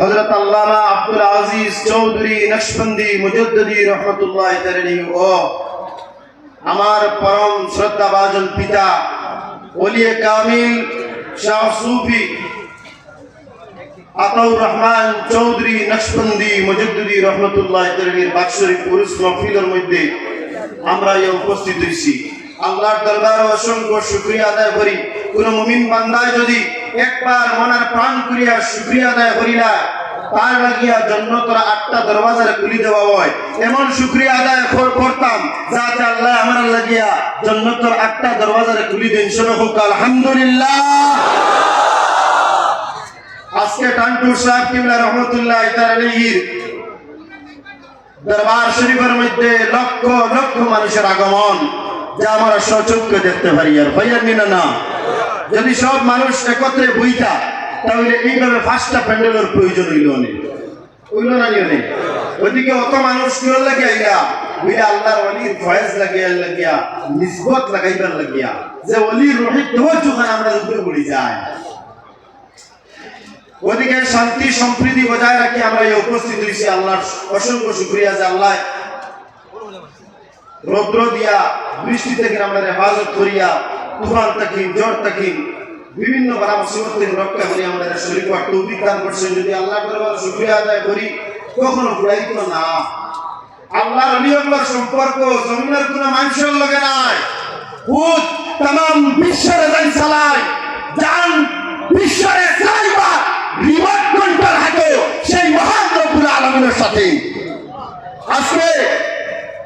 হযরত আল্লামা আব্দুল আজিজ চৌধুরী নকশবন্দি মুজদ্দদি রহমতুল্লাহ তাআলা ও আমার পরম শ্রদ্ধাভাজন পিতা ওলিয়ে কামিল শাহ সুফি আতাউর রহমান চৌধুরী নকশবন্দি মুজদ্দদি রহমতুল্লাহ তাআলার বাৎসরিক পুরুষ মহফিলের মধ্যে আমরা উপস্থিত হইছি। আল্লাহর দরবারে অসংখ্য শুকরিয়া আদায় করি। কোন মুমিন বান্দায় যদি একবার মনের প্রাণ করিয়া শুকরিয়া আদায় করিলা, তার লাগিয়া আটটা খুলি দেওয়া হয়। এমন শুকরিয়া আদায় করতাম, যাতে আল্লাহ আমার লাগিয়া আটটা খুলি দেন। আলহামদুলিল্লাহ। আজকে টান্টুর সাহেব কিবলা রহমতুল্লাহ দরবার শরীফের মধ্যে লক্ষ লক্ষ মানুষের আগমন। যা আমরা সচক্ষে দেখতে পারি আর ভাইয়ার নিনা না। যদি সব মানুষ একত্রে বইতা, তাহলে এইভাবে পাঁচটা প্যান্ডেলের প্রয়োজন হইল অনেক হইল না নেই ওদিকে অত মানুষ কিরর লাগে আইলা বুঝা আল্লাহর অলির ফয়েজ লাগিয়া লাগিয়া, নিসবত লাগাইবার লাগিয়া। যে অলির রহিত তবজ্জুখান আমরা উপরে পড়ে যায়। ওদিকে শান্তি, সম্প্রীতি বজায় রাখি আমরা উপস্থিত হয়েছি আল্লাহর অসংখ্য শুক্রিয়া যে আল্লাহ রৌদ্র দিয়া, বৃষ্টি থেকে আমরা হেফাজত করিয়া, তুফান তাকিম জ্বর তাকিম বিভিন্ন বারা থেকে রক্ষা করি আমাদের শরীর দান করছেন যদি আল্লাহ শুক্রিয়া আদায় করি, কখনো ঘুরাইত না। আল্লাহর অলিয়গুলোর সম্পর্ক, জমিনের কোনো মানুষের লগে নাই। চালায় সেই সাথে। আজকে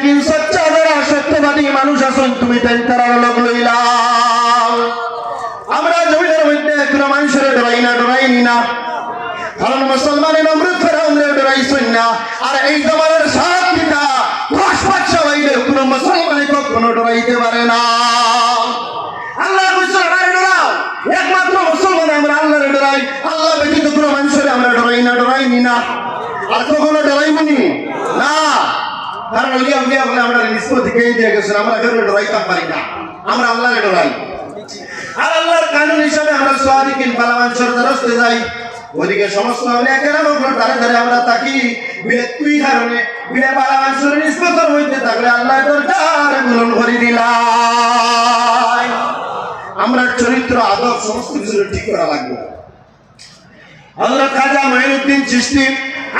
সাদিকিন সচ্চা যারা সত্যবাদী মানুষ আছেন তুমি তারা লোক লইলাও আমরা জমিনের মধ্যে কোনো মানুষের ডরাই না ডরাইনি না কারণ মুসলমানের অমৃত ফেরাউনরে ডরাইছেন না। আর এই জমানের সাত পিতা দশ বাচ্চা বাইরে কোনো কখনো ডরাইতে পারে না। আল্লাহ একমাত্র মুসলমান আমরা ডরাই। আল্লাহ ব্যতীত কোনো মানুষের আমরা ডরাই না ডরাইনি না আর কখনো ডরাইবনি কারণ ওই আউলিয়া বলে আমরা নিষ্পত্তি কে দিয়ে গেছেন আমরা কেউ ডরাইতাম পারি না। আমরা আল্লাহরে ডরাই আর আল্লাহর কানুন হিসাবে আমরা সোয়াদিকিন পালামান সরদার রাস্তে যাই। ওদিকে সমস্ত আউলিয়া কেরাম ওগুলো ধারে ধারে, আমরা তাকি বিলে তুই কারণে বিলে পালামান সরের নিষ্পত্তর হইতে থাকলে আল্লাহ তোর দরকার গুলন করে দিলাই। আমরা চরিত্র, আদব, সমস্ত কিছু ঠিক করা লাগবে। আল্লাহ খাজা মঈনুদ্দিন চিশতি,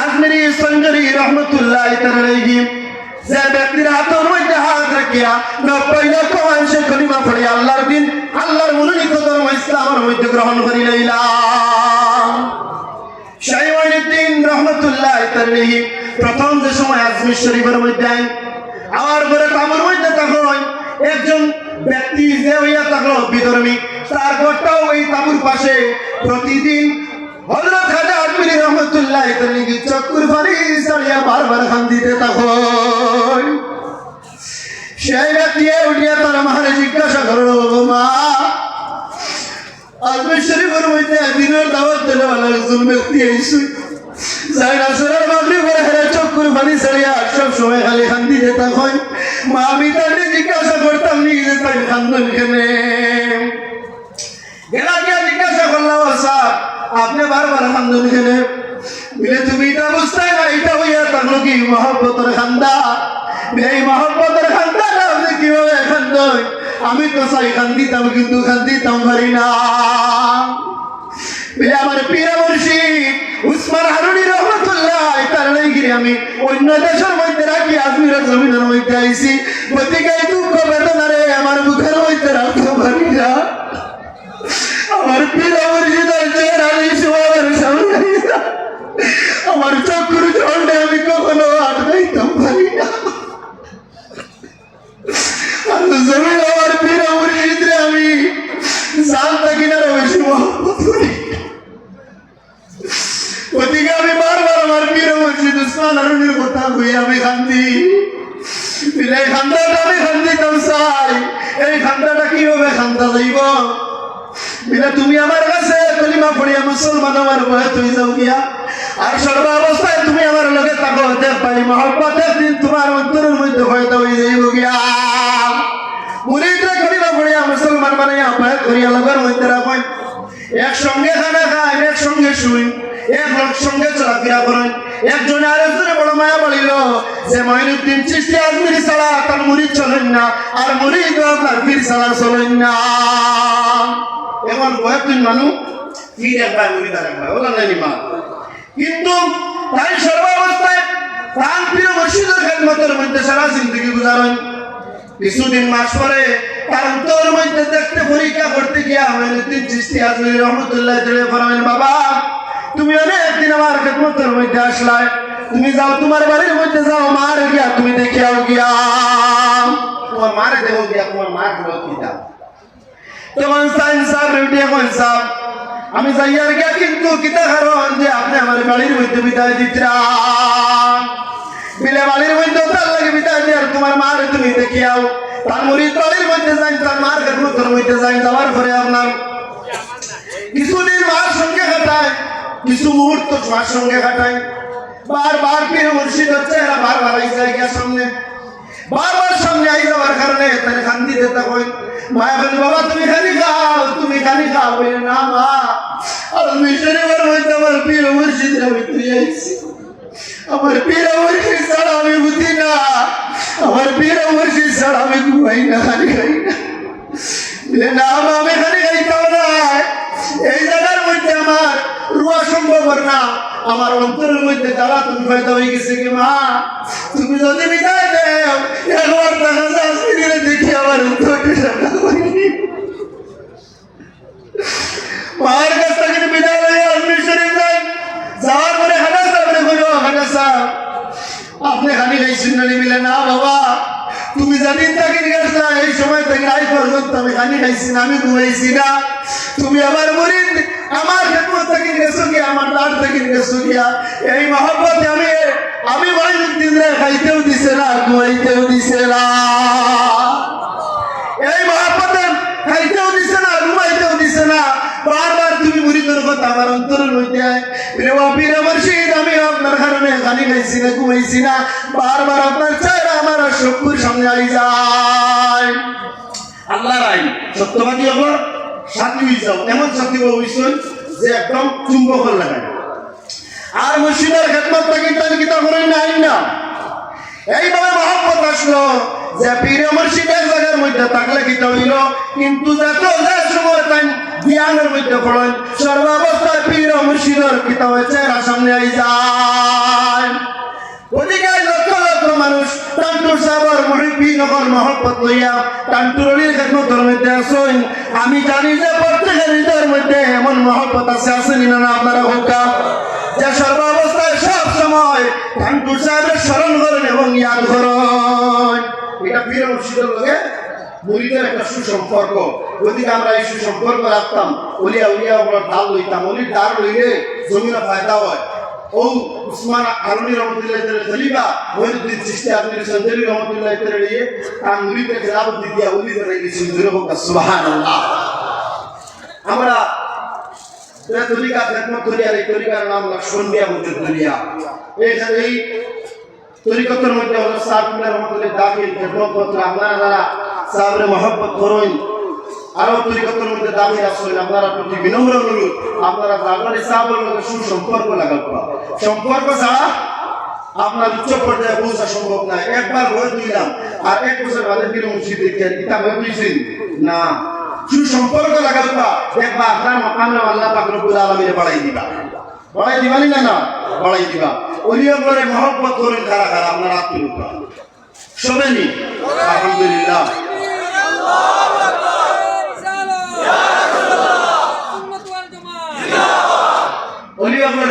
আজমেরি সঞ্জরি রহমতুল্লাহ তাআলাহি ব্যক্তির হাতের মধ্যে আল্লাহর দিন, আল্লাহর ধর্ম মধ্যে গ্রহণ করি প্রথম যে সময় আজমির শরীফের মধ্যে আমার পরে তাবুর মধ্যে তখন একজন ব্যক্তি যে হইয়া থাকল বিধর্মী, তার ঘরটাও এই তাবুর পাশে প্রতিদিন হযরত খাজা আজমিরি রহমতুল্লাহ তাআলাহি চক্কুর ফারি সারিয়া বারবার খান দিতে তখন সেই ব্যক্তি উঠিয়া তার মাহারে জিজ্ঞাসা করল মা, আজমির শরীফের মধ্যে দিনের দাওয়াত দিলে ভালো একজন ব্যক্তি আইসু যাই রাসুলের মাগরি করে হেরে চক্কুর পানি ছাড়িয়া সব সময় খালি খান্দি যেতা মা, আমি তাকে জিজ্ঞাসা করতাম নি তাই খান্দন কেনে। গেলা গিয়া জিজ্ঞাসা করলাম আপনি বারবার খান্দন কেনে বলে, তুমি এটা বুঝতে না এটা হইয়া থাকল কি মহব্বতের খান্দা এই মহব্বতের খান্দা আপনি কীভাবে খান্দন আমি তো চাই খান দিতাম, কিন্তু খান দিতাম পারি না। আমার পীরা মুর্শিদ উসমান হারুনি রহমতুল্লাহ, তার লাগি আমি অন্য দেশের মধ্যে রাখি আজমিরের জমিনের মধ্যে দুঃখ বেদনারে আমার মুখের মধ্যে রাখতে পারি না। আমার পীরা মুর্শিদের চেহারা নিশু আমার সামনে আইসা। আমার চক্র জলে আমি কখনো আটকাইতাম পারি না আর জমিন আমার পীরা মুর্শিদরে আমি জানতা কিনারে বেশি মহব্বত করি ওদিকে আমি বারবার আমার পীর মসজিদ উসমান আরুনির কথা কই আমি কান্দি এই খান্দাটা আমি খান্দি তো চাই এই খান্দাটা কীভাবে খান্দা যাইব বিনা তুমি আমার কাছে কলিমা পড়িয়া মুসলমান আমার বয়ে তুই যাও গিয়া। আর সর্বাবস্থায় তুমি আমার লগে তাকো হতে পারি মহব্বতের দিন তোমার অন্তরের মধ্যে হয়তো হয়ে যাইব গিয়া। মুরিদরা কলিমা পড়িয়া মুসলমান বানাইয়া ভয় করিয়া লগের মধ্যে রাখেন। একসঙ্গে খানা খায় একসঙ্গে শুই, এক লোক সঙ্গে চলাফেরা করেন। একজনে আরেকজনে বড় মায়া বলিল, যে মহিনুদ্দিন চিস্তি আজমিরি ছাড়া তার মুড়ি চলেন না, আর মুড়ি আপনার পীর ছাড়া চলেন না। এখন কয়েকদিন মানুষ ফির একবার মুড়িদার একবার। ওলা নাই মা। কিন্তু তাই সর্বাবস্থায় তার প্রিয় মসজিদের খেদমতের মধ্যে সারা জিন্দগি গুজারেন কিছুদিন মাস পরে তার উত্তর মধ্যে দেখতে পরীক্ষা করতে গিয়া মেনুদ্দিন চিস্তি আজমির রহমতুল্লাহ চলে ফরমেন বাবা, তুমি অনেকদিন আমার খেদমতের মধ্যে আসলাই। তুমি যাও, তোমার বাড়ির মধ্যে যাও, মার গিয়া, তুমি দেখে আও গিয়া। তোমার মারে দেখো গিয়া, তোমার মার খবর কি দাও তখন সাইন্স সাহেব রেডি এখন সাহেব আমি যাইয়ার গিয়া কিন্তু কিতা কারণ যে আপনি আমার বাড়ির মধ্যে বিদায় দিতরা বিলে বাড়ির মধ্যে তার লাগে বিদায় দিয়ে তোমার মার তুমি দেখিয়াও। তার মুড়ির বাড়ির মধ্যে যাই তার মার খেদমতের মধ্যে যাই যাওয়ার পরে আপনার কিছুদিন মার সঙ্গে কাটায়, কিছু মুহূর্ত মার সঙ্গে কাটায়। বারবার পীর মুর্শিদ হচ্ছে এরা বারবার আই যায় গিয়া সামনে। বারবার সামনে আই যাওয়ার কারণে তার খান্দি দিতে কই। মায়া বলি, বাবা, তুমি খালি খাও, তুমি খালি খাও। বলে, না, মা, আর মিশনের মধ্যে আমার পীর মুর্শিদ আমি তুই আইছি। আমার পীর মুর্শিদ ছাড়া আমি বুঝি না। আমার পীর মুর্শিদ ছাড়া আমি ঘুমাই না, খালি খাই না। না আমি খালি খাইতাম না। এই জায়গার মধ্যে আমার রুয়া সম্ভব না। আমার অন্তরের মধ্যে যারা তুমি হয়তো হয়ে গেছে কি মা। তুমি যদি বিদায় দেও, একবার দেখা যায় দেখি আমার অন্তরটি। মায়ের কাছ থেকে বিদায় লইয়া আপনি শরীর যাই। যাওয়ার পরে সাহেব বলো হাটা সাহেব আপনি খালি খাইছেন না মিলে না বাবা। তুমি যেদিন থেকে গেছো এই সময় থেকে আই পর্যন্ত আমি খালি খাইছি না, আমি ঘুমাইছি না। তুমি আমার মরিদ আমার খেদমত থেকে গেছো গিয়া, আমার দাঁড় থেকে গেছো গিয়া, এই মহব্বতে আমি আমি মহিনুদ্দিন রে খাইতেও দিছে না, ঘুমাইতেও দিছে না। এই মহাপতে খাইতেও দিছে না, ঘুমাইতেও দিছে না। বারবার তুমি মুরিদের কথা আমার অন্তরের মধ্যে রেওয়া পীর আমার শহীদ আমি আপনার কারণে খালি খাইছি না, ঘুমাইছি না। বারবার আপনার চেহারা আমার চক্ষুর সামনে যায়। আল্লাহ রাই সত্যবাদী হব? শান্তি হয়ে যাও এমন শান্তি হইছেন যে একদম চুম্বক লাগায়। আর মুর্শিদের খেদমত থাকি তার কিতা করেন না না। এইভাবে মহব্বত আসলো যে পীর মুর্শিদের জায়গার মধ্যে থাকলে কিতা হইল, কিন্তু যত সময় তাই জ্ঞানের মধ্যে পড়েন, সর্বাবস্থায় পীর মুর্শিদের কিতা হয়ে চেহারা সামনে আই যায়। ওদিকে লক্ষ লক্ষ মানুষ টান্টুর সাবর মহিবি নগর মহব্বত লইয়া টান্টুর অলির খেদমতের মধ্যে আসুন আমি জানি যে প্রত্যেকের হৃদয়ের মধ্যে এমন মহব্বত আছে আসেনি না আপনারা হোকা? যে সর্বাবস্থায় সব সময় টান্টুর সাহেবের স্মরণ করেন এবং ইয়াদ করেন। এটা পীর মুর্শিদের লগে মুরিদের একটা সুসম্পর্ক। ওদিকে আমরা এই সুসম্পর্ক রাখতাম। ওলিয়া উলিয়া আমরা ডাল লইতাম। অলির ডাল লইলে জমিনে ফায়দা হয়। রহমতুল্লাহ তেরে খলিফা, মহিউদ্দিন চিশতি আপনি সঞ্জলি রহমতুল্লাহ তেরে লিয়ে তার মুরিদের খেলাফত দিয়া উলি করে গেছেন, জোরে হোক সুবহানাল্লাহ। আমরা যে তরিকা খেদমত করি আর এই তরিকার নাম লক্ষ্মণ দিয়া মজুদ তরিয়া এইখানে এই তরিকতের মধ্যে হলো সাহাবুল্লাহ রহমতুল্লাহ দাখিল খেদমত করতে আপনারা যারা সাহাবরে মহব্বত করুন আরও তরিকতের মধ্যে দাখিল আসলেন আপনারা প্রতি বিনম্র অনুরোধ, আপনারা সাহাবের মধ্যে সুসম্পর্ক করা সম্পর্ক ছাড়া আপনার উচ্চ পর্যায়ে পৌঁছা সম্ভব না। একবার ভয় দিলাম, আর এক বছর বাদে ফিরে মুসিদ ভয় দিয়েছেন না সুসম্পর্ক লাগাবা দেখবা আপনার মাকামে আল্লাহ পাক রব্বুল বাড়াই দিবা। বাড়াই দিবানি না না বাড়াই দিবা। অলিয়গুলোরে মহব্বত করেন কারা কারা, আপনার আত্মীয়তা সবেনি আলহামদুলিল্লাহ আপনার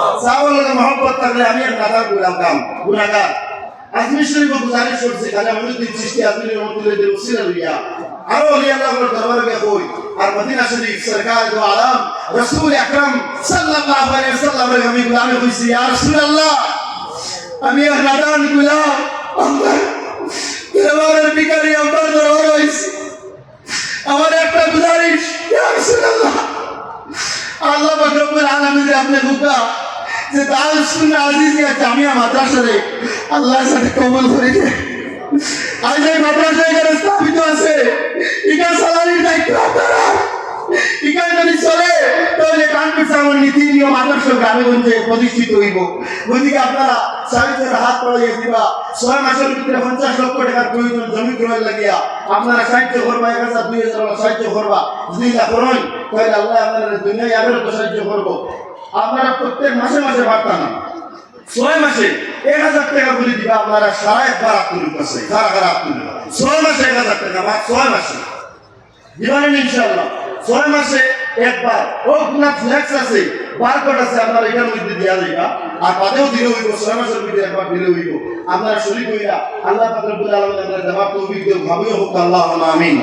লগে মহব্বত থাকলে আমি আর কাদার গুলাম কাম গুনাগার আজমির শরীফ গুজারিশ করছে খাজা মনুদ্দিন চিশতি আজমির রহমতুল্লাহ উসিলা লইয়া আরও অলি আল্লাহর দরবারে গে কই, আর মদিনা শরীফ সরকার দো আলম, রাসূল আকরাম সাল্লাল্লাহু আলাইহি ওয়াসাল্লাম এর আমি গুলামে কইছি ইয়া রাসূলুল্লাহ। আমি আর নাদান গুলাম। দরবারের ভিখারি আমার দরবারে হইছি আমার একটা গুজারিশ ইয়া রাসূলুল্লাহ। আল্লাহ পাক রব্বুল আলামিন আপনি হুকা যে দাল শুনে আজিজ ইয়া জামিয়া মাদ্রাসা রে আল্লাহর সাথে কবুল করে। আজ এই মাদ্রাসা এখানে স্থাপিত আছে, ইকা সালারির দায়িত্ব আপনারা। ইকা যদি চলে, তাহলে কানপুর সামন নীতি নিয়ম আদর্শ গ্রামে গঞ্জে প্রতিষ্ঠিত হইব। ওইদিকে আপনারা সাহিত্যের হাত পড়াইয়া দিবা। ছয় মাসের ভিতরে পঞ্চাশ লক্ষ টাকার প্রয়োজন জমি ক্রয় লাগিয়া আপনারা সাহায্য করবা, এক হাজার, দুই হাজার টাকা সাহায্য করবা। যদি না করেন, তাহলে আল্লাহ আপনারা দুনিয়ায় আরও সাহায্য করব। আপনারা প্রত্যেক মাসে মাসে বার্তা ছয় মাসে এক হাজার টাকা করে দিবা, আপনারা সারা একবার আত্মনিক আছে কারা কারা আত্মনিক ছয় মাসে এক হাজার টাকা বা ছয় মাসে। দিবানেন ইনশাল্লাহ ছয় মাসে একবার। ও আপনার ফ্লেক্স আছে বারকোড আছে, আপনার এটার মধ্যে দেওয়া যাইবা। আর বাদেও দিলে হইব, ছয় মাসের মধ্যে একবার দিলে হইব। আপনারা শরীর হইলা আল্লাহ পাকরবুল আলম আপনার দেওয়ার তৌফিক দেব ভাবিও হোক, আল্লাহ আমিন।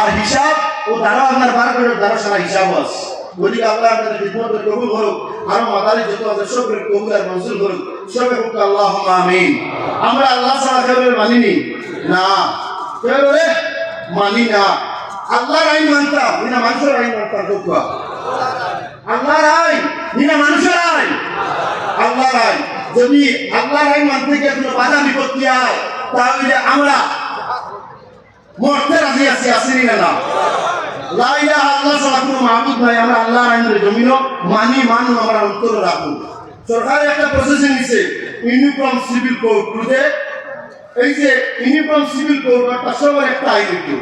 আর হিসাব, ও দ্বারা আপনার বারকোডের দ্বারা সারা হিসাব আছে। গতিকে আল্লাহ আপনাদের খিদমতের কবুল করুক। আরও মাদারি যত আছে সবের কবুল আর মঞ্জুর করুক। সবে হোক আল্লাহ আমিন। আমরা আল্লাহ ছাড়া মানিনি। না। কেউ মানি না। আল্লাহর আইন মানতাম নিনা মানুষের আইন মানতাম খুব আল্লাহর আইন নিনা মানুষের আইন। আল্লাহর আইন। যদি আল্লাহর আইন মানতে গিয়ে কোনো বাধা বিপত্তি হয় তাহলে আমরা মরতে রাজি আছি, আসিনি না। আল্লাহ ছাড়া কোনো মাহবুদ নাই, আমরা আল্লাহর আইনের জমিনও মানি, মানু, আমরা অন্তরে রাখুন সরকার একটা প্রসেসিং নিছে ইউনিফর্ম সিভিল কোড টুতে এই যে ইউনিফর্ম সিভিল কোড অর্থাৎ সবার একটা আইন একটু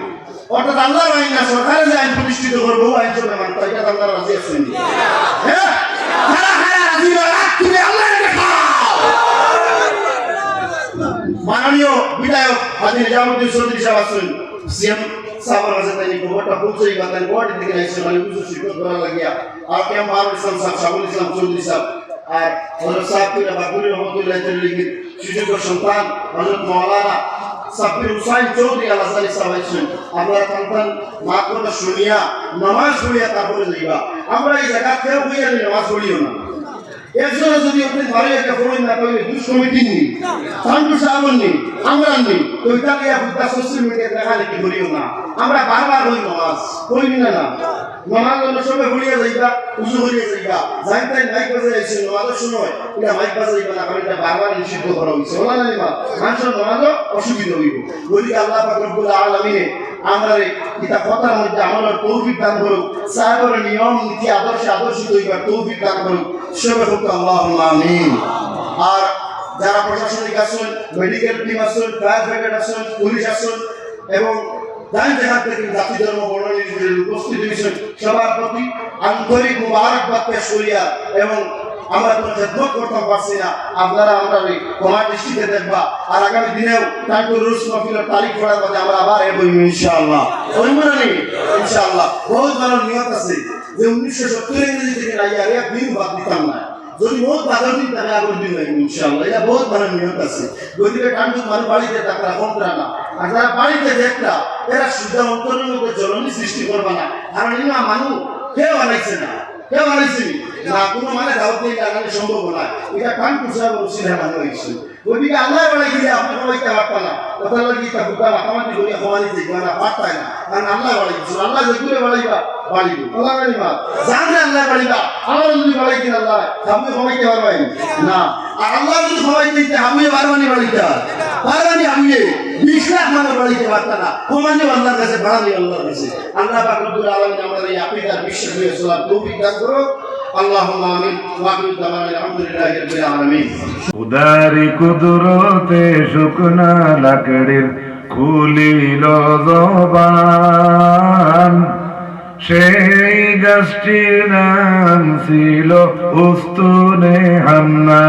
অর্থাৎ আল্লাহর আইন না, সরকারের যে আইন প্রতিষ্ঠিত করব, আইন চলবে মানতে এটা আল্লাহ রাজি আছেন হ্যাঁ? মাননীয় বিধায়ক হাজি নিজামুদ্দিন চৌধুরী সাহেব আসুন সিএম। সাহেবের কাছে তাই খবরটা পৌঁছাই বা তাই গুয়াহাটি থেকে আইসে মানে কিছু শিক্ষক করা লাগিয়া আর কেম বারুল ইসলাম সাহেব শাহুল ইসলাম চৌধুরী সাহেব আর হজরত সাহেব কিনা বাকুরি রহমতুল্লাহ লিখিত সুযোগ্য সন্তান হজরত মৌলানা সাব্বির হুসাইন চৌধুরী আল আসারি সাহেব আইসেন আমরা সন্তান মা কথা শুনিয়া নামাজ পড়িয়া তারপরে যাইবা আমরা এই জায়গা কেউ হইয়া নামাজ পড়িও না একজনে যদি আপনি ঘরে একটা না তাহলে দুষ কমিটি নি। সান্টু সাহেব নি আমরা নি তো বুদ্ধা সোশ্যাল মিডিয়া দেখা করিও না? আমরা বারবার হই নমাজ করি না না। নমাজ অন্য সময় যাইবা উজু ঘুরিয়ে যাইবা। যাই তাই মাইক বাজে আইছে নমাজের সময় এটা মাইক বাজে যাইবা না কারণ এটা বারবার নিষিদ্ধ করা হয়েছে ওলা না মানুষের নমাজও অসুবিধা হইব। বলি আল্লাহ পাক রব্বুল আলামিনে আমরা এটা কথার মধ্যে আমার তৌফিক দান করুক। সাহেবের নিয়ম, নীতি, আদর্শ আদর্শিত হইবার তৌফিক দান করুক। সবে হোক আল্লাহ আমিন। আর যারা প্রশাসনিক আসুন, মেডিকেল টিম আসুন, ফায়ার ব্রিগেড আসুন, পুলিশ আসুন এবং যাই যেখান থেকে জাতি ধর্ম, বর্ণ উপস্থিত হয়েছেন, সবার প্রতি আন্তরিক মুবারকবাদ পেশ করিয়া এবং আমরা কোনো খেদমত করতে পারছি না। আপনারা আমরা ওই তোমার দৃষ্টিতে দেখবা। আর আগামী দিনেও টাইপুর রুস মফিলের তারিখ পড়ার মধ্যে আমরা আবার এ বইব ইনশাআল্লাহ। বইব না নি ইনশাআল্লাহ বহুত ভালো নিয়ত আছে যে উনিশশো সত্তর ইংরেজি থেকে নাই আর এক দিন বাদ দিতাম না। যদি বহুত বাধার দিন তাহলে আগের দিন ইনশাআল্লাহ। এটা বহুত ভালো নিয়ত আছে। গদিকে টানটু মানুষ বাড়িতে থাকলা কমরা না। আর যারা বাড়িতে দেখলা এরা শুদ্ধ অন্তরের মধ্যে সৃষ্টি করবা না। কারণ ইমা মানুষ কেউ আনাইছে না। কেউ আনাইছে না? কোনো মানে দাওয়াত দিয়ে আনানো সম্ভব না এটা কান কুসা বলছি না মানে হয়েছে ওদিকে আল্লাহ বাড়াই দিলে আপনি সবাইতে পারতেন না। কথা লাগি তা বুকা মাতামাতি করি সমানি যে মানে পারতাই না। কারণ আল্লাহ বাড়াই দিছিল আল্লাহ যে দূরে বাড়াইবা বাড়িব আল্লাহ বাড়িবা জানে আল্লাহ বাড়িবা আমার যদি বাড়াই দিন আল্লাহ আপনি সবাইতে পারবেন না, আর আল্লাহ যদি সবাই দিতে আমি বারবানি বাড়িতে বারবানি আমি বিশ লাখ মানুষ বাড়িতে পারতাম না সমানি আল্লাহর কাছে বাড়ানি আল্লাহর কাছে আল্লাহ পাক রব্বুল আলামিন আমাদের এই আকিদার বিশ্বাস হয়ে চলার তৌফিক দান করো اللهم امين واخر دعوانا الحمد لله رب العالمين উদারি কুদরতে শুকনা লাকড়ির খুলিল জবান সেই গাছটির নাম ছিল উস্তুনে হান্না